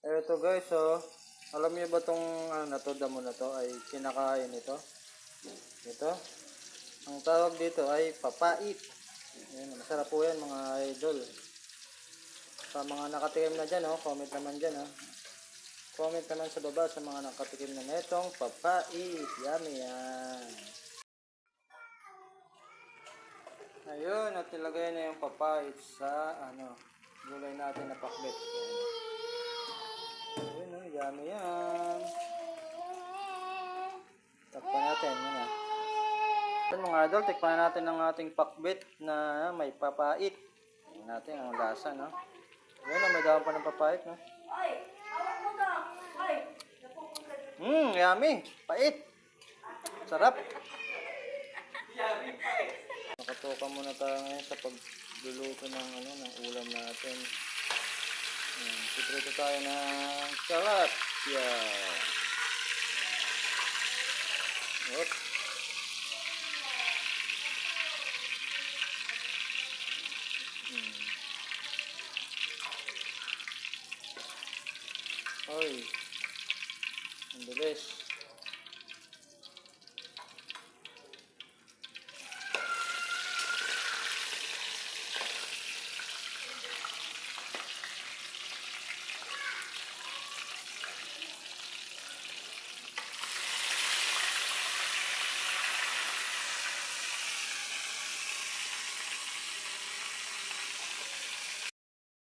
Eto guys, oh. Alam niyo ba tong ano na to, damo na to ay kinakain ito? Ito. Ang tawag dito ay papait. Ayan, masarap po yan mga idol. Sa mga nakatikim na dyan, oh, comment naman dyan. Oh. Comment naman sa baba sa mga nakatikim na netong papait. Yummy yan. Ayun, at nilagay na yung papait sa ano, gulay natin na pakbet. Yummy yan. Takpan natin. Ayun mga idol, tikpan natin ang ating pakbet na may papait. Tingnan natin ang lasa, no? Oh, may dahon pa ng papait, no? Mmm, yummy. Pait. Sarap. Nakatoka muna tayo ngayon sa pagluluto ng ano ng ulam natin. Ayan, Piprito tayo ng tilapia. Oops. Hmm. Oy. Ang bilis.